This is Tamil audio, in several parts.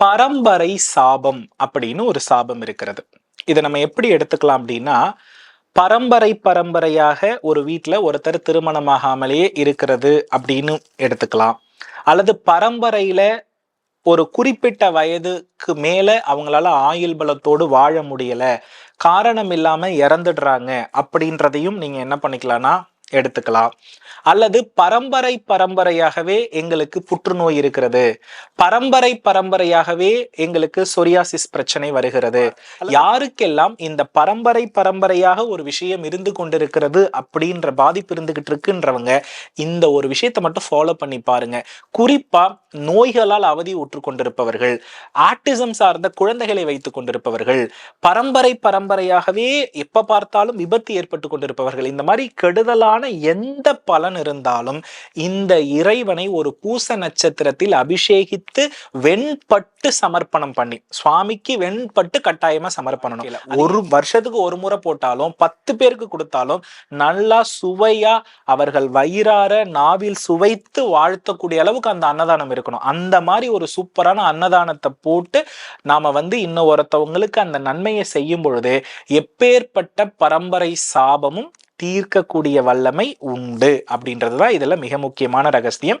பரம்பரை சாபம் அப்படின்னு ஒரு சாபம் இருக்கிறது. இதை நம்ம எப்படி எடுத்துக்கலாம் அப்படின்னா பரம்பரை பரம்பரையாக ஒரு வீட்டில் ஒருத்தர் திருமணமாகாமலேயே இருக்கிறது அப்படின்னு எடுத்துக்கலாம். அல்லது பரம்பரையில ஒரு குறிப்பிட்ட வயதுக்கு மேல அவங்களால ஆயுள் பலத்தோடு வாழ முடியல காரணம் இல்லாம இறந்துடுறாங்க அப்படின்றதையும் நீங்க என்ன பண்ணிக்கலாம்னா எடுத்துக்கலாம். அல்லது பரம்பரை பரம்பரையாகவே எங்களுக்கு புற்றுநோய் இருக்கிறது. பரம்பரை பரம்பரையாகவே எங்களுக்கு சொரியாசிஸ் பிரச்சனை வருகிறது. யாருக்கெல்லாம் இந்த பரம்பரை பரம்பரையாக ஒரு விஷயம் இருந்து கொண்டிருக்கிறது அப்படின்ற பாதிப்பு இருந்துகிட்டு இருக்குன்றவங்க இந்த ஒரு விஷயத்தை மட்டும் ஃபாலோ பண்ணி பாருங்க. குறிப்பா நோய்களால் அவதி உற்று கொண்டிருப்பவர்கள் ஆட்டிசம் சார்ந்த குழந்தைகளை வைத்துக் கொண்டிருப்பவர்கள் பரம்பரை பரம்பரையாகவே எப்ப பார்த்தாலும் விபத்து ஏற்பட்டு கொண்டிருப்பவர்கள் இந்த மாதிரி கெடுதலான எந்த பலன் இருந்தாலும் இந்த இறைவனை ஒரு பூச நட்சத்திரத்தில் அபிஷேகித்து வெண்பட்டு சமர்ப்பணம் பண்ணி சுவாமிக்கு வெண்பட்டு கட்டாயமா சமர்ப்பணம். ஒரு வருஷத்துக்கு ஒரு முறை போட்டாலும் பத்து பேருக்கு கொடுத்தாலும் நல்லா சுவையா அவர்கள் வயிறார நாவில் சுவைத்து வாழ்த்தக்கூடிய அளவுக்கு அந்த அன்னதானம் இருக்கணும். அந்த மாதிரி ஒரு சூப்பரான அன்னதானத்தை போட்டு நாம வந்து இன்னும் ஒருத்தவங்களுக்கு அந்த நன்மையை செய்யும் பொழுது எப்பேற்பட்ட பரம்பரை சாபமும் தீர்க்கக்கூடிய வல்லமை உண்டு அப்படின்றது தான் இதில் மிக முக்கியமான ரகசியம்.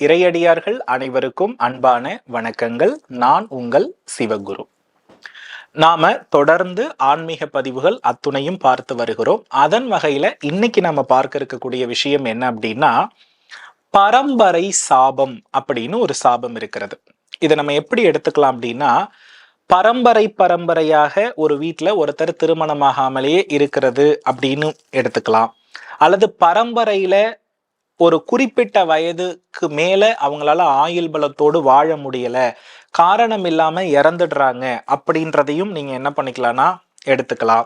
இறையடியார்கள் அனைவருக்கும் அன்பான வணக்கங்கள். நான் உங்கள் சிவகுரு. நாம தொடர்ந்து ஆன்மீக பதிவுகள் அத்துணையும் பார்த்து வருகிறோம். அதன் வகையில இன்னைக்கு நாம பார்க்க இருக்கக்கூடிய விஷயம் என்ன அப்படின்னா பரம்பரை சாபம் அப்படின்னு ஒரு சாபம் இருக்கிறது. இதை நம்ம எப்படி எடுத்துக்கலாம் அப்படின்னா பரம்பரை பரம்பரையாக ஒரு வீட்டில் ஒருத்தர் திருமணமாகாமலேயே இருக்கிறது அப்படின்னு எடுத்துக்கலாம். அல்லது பரம்பரையில ஒரு குறிப்பிட்ட வயதுக்கு மேலே அவங்களால ஆயுள் பலத்தோடு வாழ முடியல. காரணம் இல்லாமல் இறந்துடுறாங்க அப்படின்றதையும் நீங்கள் என்ன பண்ணிக்கலாம்னா எடுத்துக்கலாம்.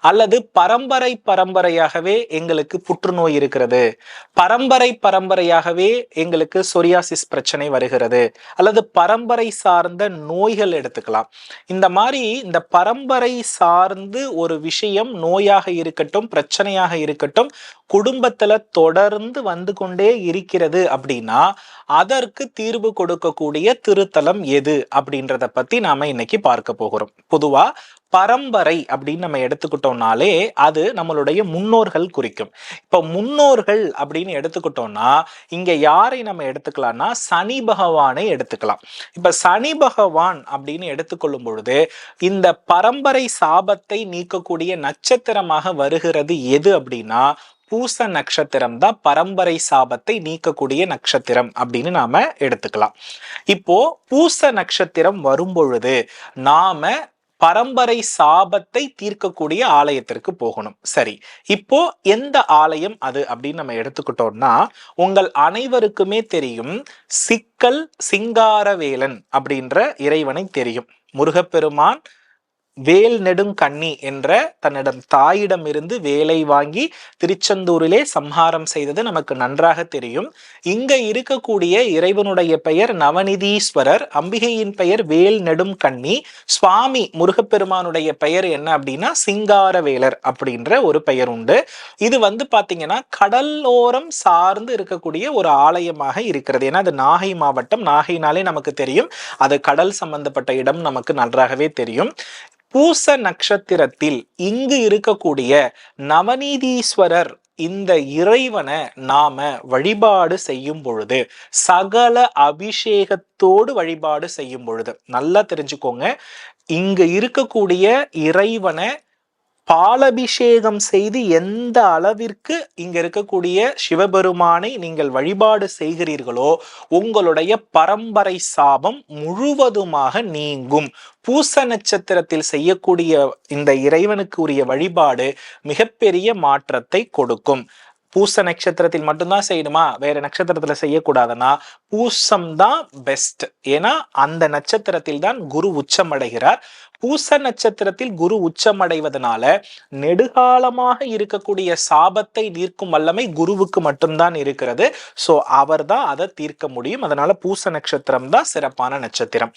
அல்லது பரம்பரை பரம்பரையாகவே எங்களுக்கு புற்றுநோய் இருக்கிறது. பரம்பரை பரம்பரையாகவே எங்களுக்கு சொரியாசிஸ் பிரச்சனை வருகிறது. அல்லது பரம்பரை சார்ந்த நோய்கள் எடுத்துக்கலாம். இந்த மாதிரி இந்த பரம்பரை சார்ந்து ஒரு விஷயம் நோயாக இருக்கட்டும் பிரச்சனையாக இருக்கட்டும் குடும்பத்துல தொடர்ந்து வந்து கொண்டே இருக்கிறது அப்படின்னா அதற்கு தீர்வு கொடுக்கக்கூடிய திருத்தலம் எது அப்படின்றத பத்தி நாம இன்னைக்கு பார்க்க போகிறோம். பொதுவா பரம்பரை அப்படின்னு நம்ம எடுத்துக்கிட்டோம்னாலே அது நம்மளுடைய முன்னோர்கள் குறிக்கும். இப்போ முன்னோர்கள் அப்படின்னு எடுத்துக்கிட்டோம்னா இங்க யாரை நம்ம எடுத்துக்கலாம்னா சனி பகவானை எடுத்துக்கலாம். இப்ப சனி பகவான் அப்படின்னு எடுத்துக்கொள்ளும் பொழுது இந்த பரம்பரை சாபத்தை நீக்கக்கூடிய நட்சத்திரமாக வருகிறது எது அப்படின்னா பூச நட்சத்திரம் தான் பரம்பரை சாபத்தை நீக்கக்கூடிய நட்சத்திரம் அப்படின்னு நாம எடுத்துக்கலாம். இப்போ பூச நட்சத்திரம் வரும் பொழுது நாம பரம்பரை சாபத்தை தீர்க்கக்கூடிய ஆலயத்திற்கு போகணும். சரி இப்போ எந்த ஆலயம் அது அப்படின்னு நம்ம எடுத்துக்கிட்டோம்னா உங்கள் அனைவருக்குமே தெரியும் சிக்கல் சிங்காரவேலன் அப்படின்ற இறைவனை தெரியும். முருகப்பெருமான் வேல் நெடும் கண்ணி என்ற தன்னிடம் தாயிடம் இருந்து வேலை வாங்கி திருச்செந்தூரிலே சம்ஹாரம் செய்தது நமக்கு நன்றாக தெரியும். இங்க இருக்கக்கூடிய இறைவனுடைய பெயர் நவநிதீஸ்வரர் அம்பிகையின் பெயர் வேல் நெடும் கண்ணி சுவாமி முருகப்பெருமானுடைய பெயர் என்ன அப்படின்னா சிங்காரவேலர் அப்படின்ற ஒரு பெயர் உண்டு. இது வந்து பாத்தீங்கன்னா கடலோரம் சார்ந்து இருக்கக்கூடிய ஒரு ஆலயமாக இருக்கிறது. ஏன்னா அது நாகை மாவட்டம். நாகைனாலே நமக்கு தெரியும். அது கடல் சம்பந்தப்பட்ட இடம் நமக்கு நன்றாகவே தெரியும். பூச நட்சத்திரத்தில் இங்கு இருக்கக்கூடிய நவநீதீஸ்வரர் இந்த இறைவனை நாம வழிபாடு செய்யும் பொழுது சகல அபிஷேகத்தோடு வழிபாடு செய்யும் பொழுது நல்லா தெரிஞ்சுக்கோங்க. இங்கு இருக்கக்கூடிய இறைவனை பாலபிஷேகம் செய்து எந்த அளவிற்கு இங்க இருக்கக்கூடிய சிவபெருமானை நீங்கள் வழிபாடு செய்கிறீர்களோ உங்களுடைய பரம்பரை சாபம் முழுவதுமாக நீங்கும். பூச நட்சத்திரத்தில் செய்யக்கூடிய இந்த இறைவனுக்கு உரிய வழிபாடு மிகப்பெரிய மாற்றத்தை கொடுக்கும். பூச நட்சத்திரத்தில் மட்டும்தான் செய்யணுமா? வேற நட்சத்திரத்துல செய்யக்கூடாதுன்னா பூசம் தான் பெஸ்ட் ஏன்னா அந்த நட்சத்திரத்தில் தான் குரு உச்சம் அடைகிறார் பூச நட்சத்திரத்தில் குரு உச்சம் அடைவதனால நெடுகாலமாக இருக்கக்கூடிய சாபத்தை நீர்க்கும் வல்லமை குருவுக்கு மட்டும்தான் இருக்கிறது. ஸோ அவர் தான் அதை தீர்க்க முடியும். அதனால பூச நட்சத்திரம் தான் சிறப்பான நட்சத்திரம்.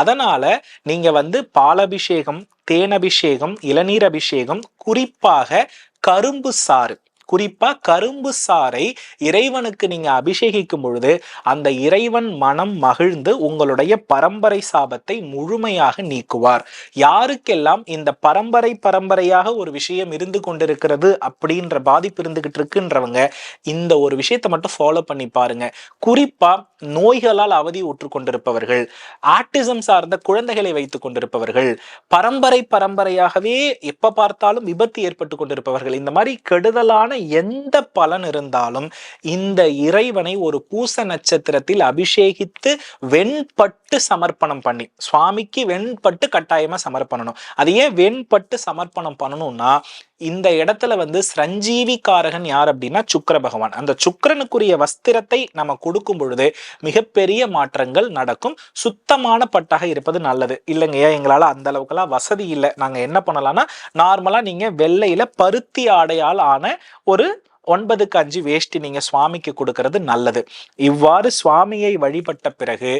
அதனால நீங்க வந்து பாலபிஷேகம் தேனபிஷேகம் இளநீர் அபிஷேகம் குறிப்பாக கரும்பு சாறு குறிப்பா கரும்பு சாறை இறைவனுக்கு நீங்க அபிஷேகிக்கும் பொழுது அந்த இறைவன் மனம் மகிழ்ந்து உங்களுடைய பரம்பரை சாபத்தை முழுமையாக நீக்குவார். யாருக்கெல்லாம் இந்த பரம்பரை பரம்பரையாக ஒரு விஷயம் இருந்து கொண்டிருக்கிறது அப்படின்ற பாதிப்பு இருந்துகிட்டு இருக்குன்றவங்க இந்த ஒரு விஷயத்தை மட்டும் ஃபாலோ பண்ணி பாருங்க. குறிப்பா நோய்களால் அவதி ஊற்று கொண்டிருப்பவர்கள் ஆட்டிசம் சார்ந்த குழந்தைகளை வைத்துக் கொண்டிருப்பவர்கள் பரம்பரை பரம்பரையாகவே எப்ப பார்த்தாலும் விபத்து ஏற்பட்டு கொண்டிருப்பவர்கள். இந்த மாதிரி கெடுதலான எந்த பலன் இருந்தாலும் இந்த இறைவனை ஒரு பூச நட்சத்திரத்தில் அபிஷேகித்து வெண்பட்டு சமர்ப்பணம் பண்ணி சுவாமிக்கு வெண்பட்டு கட்டாயமா சமர்ப்பணம் அது ஏன் வெண்பட்டு சமர்ப்பணம் பண்ணணும்னா இந்த இடத்துல வந்து சஞ்சீவிக்காரகன் யார் அப்படின்னா சுக்கர பகவான். அந்த சுக்கிரனுக்குரிய வஸ்திரத்தை நம்ம கொடுக்கும் பொழுது மிகப்பெரிய மாற்றங்கள் நடக்கும். சுத்தமான பட்டாக இருப்பது நல்லது. இல்லைங்கய்யா எங்களால் அந்த அளவுக்குலாம் வசதி இல்லை. நாங்கள் என்ன பண்ணலாம்னா நார்மலாக நீங்கள் வெள்ளையில பருத்தி ஆடையால் ஆன ஒரு ஒன்பதுக்கு அஞ்சு வேஷ்டி நீங்க சுவாமிக்கு கொடுக்கறது நல்லது. இவ்வாறு சுவாமியை வழிபட்ட பிறகு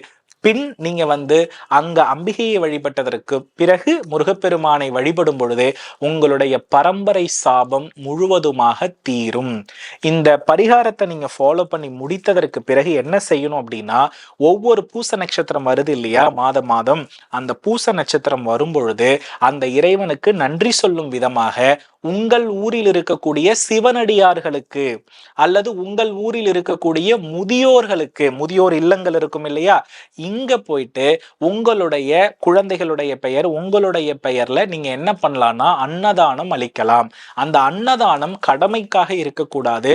பின் நீங்க வந்து அங்க அம்பிகையை வழிபட்டதற்கு பிறகு முருகப்பெருமானை வழிபடும் பொழுது உங்களுடைய பரம்பரை சாபம் முழுவதுமாக தீரும். இந்த பரிகாரத்தை நீங்க ஃபாலோ பண்ணி முடித்ததற்கு பிறகு என்ன செய்யணும் அப்படின்னா ஒவ்வொரு பூச நட்சத்திரம் வருது இல்லையா? மாதம் மாதம். அந்த பூச நட்சத்திரம் வரும் பொழுது அந்த இறைவனுக்கு நன்றி சொல்லும் விதமாக உங்கள் ஊரில் இருக்கக்கூடிய சிவனடியார்களுக்கு அல்லது உங்கள் ஊரில் இருக்கக்கூடிய முதியோர்களுக்கு முதியோர் இல்லங்கள் இருக்கும் இல்லையா? இங்க போயிட்டு உங்களுடைய குழந்தைகளுடைய பெயர் உங்களுடைய பெயர்ல நீங்க என்ன பண்ணலாம்னா அன்னதானம் அளிக்கலாம். அந்த அன்னதானம் கடமைக்காக இருக்கக்கூடாது.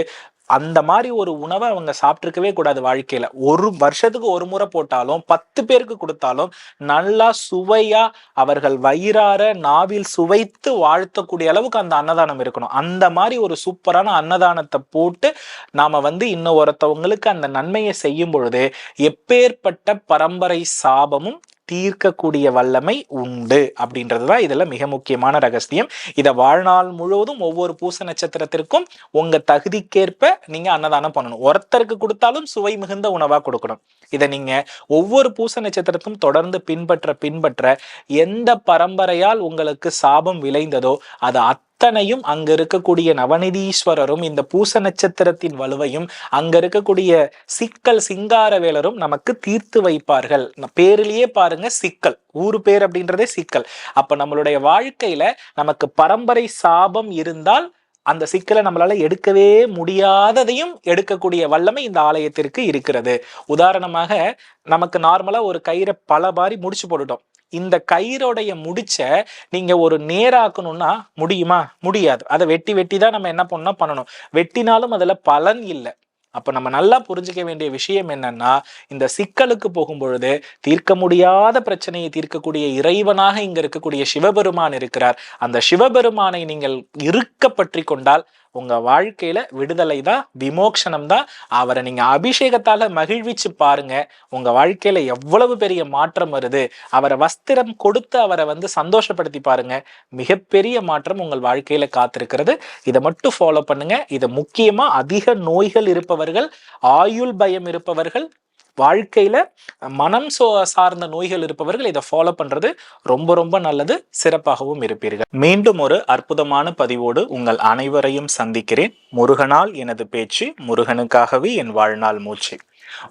அந்த மாதிரி ஒரு உணவை அவங்க சாப்பிட்டுருக்கவே கூடாது வாழ்க்கையில. ஒரு வருஷத்துக்கு ஒரு முறை போட்டாலும் பத்து பேருக்கு கொடுத்தாலும் நல்லா சுவையா அவர்கள் வயிறார நாவில் சுவைத்து வாழ்த்தக்கூடிய அளவுக்கு அந்த அன்னதானம் இருக்கணும். அந்த மாதிரி ஒரு சூப்பரான அன்னதானத்தை போட்டு நாம வந்து இன்னும் ஒருத்தவங்களுக்கு அந்த நன்மையை செய்யும் பொழுது எப்பேற்பட்ட பரம்பரை சாபமும் தீர்க்கக்கூடிய வல்லமை உண்டு அப்படின்றது தான் இதில் மிக முக்கியமான ரகசியம். இதை வாழ்நாள் முழுவதும் ஒவ்வொரு பூச நட்சத்திரத்திற்கும் உங்கள் தகுதிக்கேற்ப நீங்கள் அன்னதானம் பண்ணணும். ஒருத்தருக்கு கொடுத்தாலும் சுவை மிகுந்த உணவாக கொடுக்கணும். இதை நீங்கள் ஒவ்வொரு பூச நட்சத்திரத்தும் தொடர்ந்து பின்பற்ற பின்பற்ற எந்த பரம்பரையால் உங்களுக்கு சாபம் விளைந்ததோ அது அத்தனையும் அங்க இருக்கக்கூடிய நவநிதீஸ்வரரும் இந்த பூச நட்சத்திரத்தின் வலுவையும் அங்க இருக்கக்கூடிய சிக்கல் சிங்காரவேலரும் நமக்கு தீர்த்து வைப்பார்கள். பேரிலேயே பாருங்க சிக்கல். ஊரு பேர் அப்படின்றதே சிக்கல். அப்ப நம்மளுடைய வாழ்க்கையில நமக்கு பரம்பரை சாபம் இருந்தால் அந்த சிக்கலை நம்மளால எடுக்கவே முடியாததையும் எடுக்கக்கூடிய வல்லமை இந்த ஆலயத்திற்கு இருக்கிறது. உதாரணமாக நமக்கு நார்மலா ஒரு கயிறை பல பாரி முடிச்சு போட்டுட்டோம். இந்த கயிறோடைய முடிச்ச நீங்க ஒரு நேராக்கணும்னா முடியுமா? முடியாது. அதை வெட்டி வெட்டி தான் நம்ம என்ன பண்ணணும்? பண்ணணும். வெட்டினாலும் அதுல பலன் இல்லை. அப்ப நம்ம நல்லா புரிஞ்சுக்க வேண்டிய விஷயம் என்னன்னா இந்த சிக்கலுக்கு போகும் பொழுது தீர்க்க முடியாத பிரச்சனையை தீர்க்கக்கூடிய இறைவனாக இங்க இருக்கக்கூடிய சிவபெருமான் இருக்கிறார். அந்த சிவபெருமானை நீங்கள் இருக்க பற்றி கொண்டால் உங்க வாழ்க்கையில விடுதலை தான் விமோக்ஷனம் தான். அவரை நீங்க அபிஷேகத்தால மகிழ்விச்சு பாருங்க. உங்க வாழ்க்கையில எவ்வளவு பெரிய மாற்றம் வருது. அவரை வஸ்திரம் கொடுத்து அவரை வந்து சந்தோஷப்படுத்தி பாருங்க. மிகப்பெரிய மாற்றம் உங்கள் வாழ்க்கையில காத்திருக்கிறது. இதை மட்டும் ஃபாலோ பண்ணுங்க. இதை முக்கியமா அதிக நோய்கள் இருப்பவர்கள் ஆயுள் பயம் இருப்பவர்கள் வாழ்க்கையில் மனம் சோ சார்ந்த நோய்கள் இருப்பவர்கள் இதை ஃபாலோ பண்ணுறது ரொம்ப ரொம்ப நல்லது சிறப்பாகவும் இருப்பீர்கள். மீண்டும் ஒரு அற்புதமான பதிவோடு உங்கள் அனைவரையும் சந்திக்கிறேன். முருகனால் எனது பேச்சு முருகனுக்காகவே என் வாழ்நாள் மூச்சு.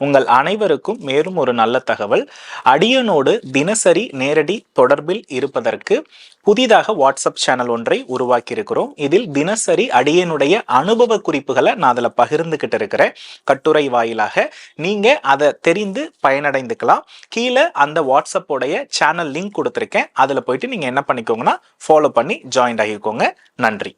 உங்கள் அனைவருக்கும் மேலும் ஒரு நல்ல தகவல். அடியனோடு தினசரி நேரடி தொடர்பில் இருப்பதற்கு புதிதாக வாட்ஸ்அப் சேனல் ஒன்றை உருவாக்கி இருக்கிறோம் இதில் தினசரி அடியனுடைய அனுபவ குறிப்புகளை நான் அதில் பகிர்ந்துகிட்டு இருக்கிறேன். கட்டுரை வாயிலாக நீங்கள் அதை தெரிந்து பயனடைந்துக்கலாம். கீழே அந்த வாட்ஸ்அப்போடைய சேனல் லிங்க் கொடுத்துருக்கேன். அதில் போயிட்டு நீங்கள் என்ன பண்ணிக்கோங்கன்னா ஃபாலோ பண்ணி ஜாயின் ஆகிக்கோங்க. நன்றி.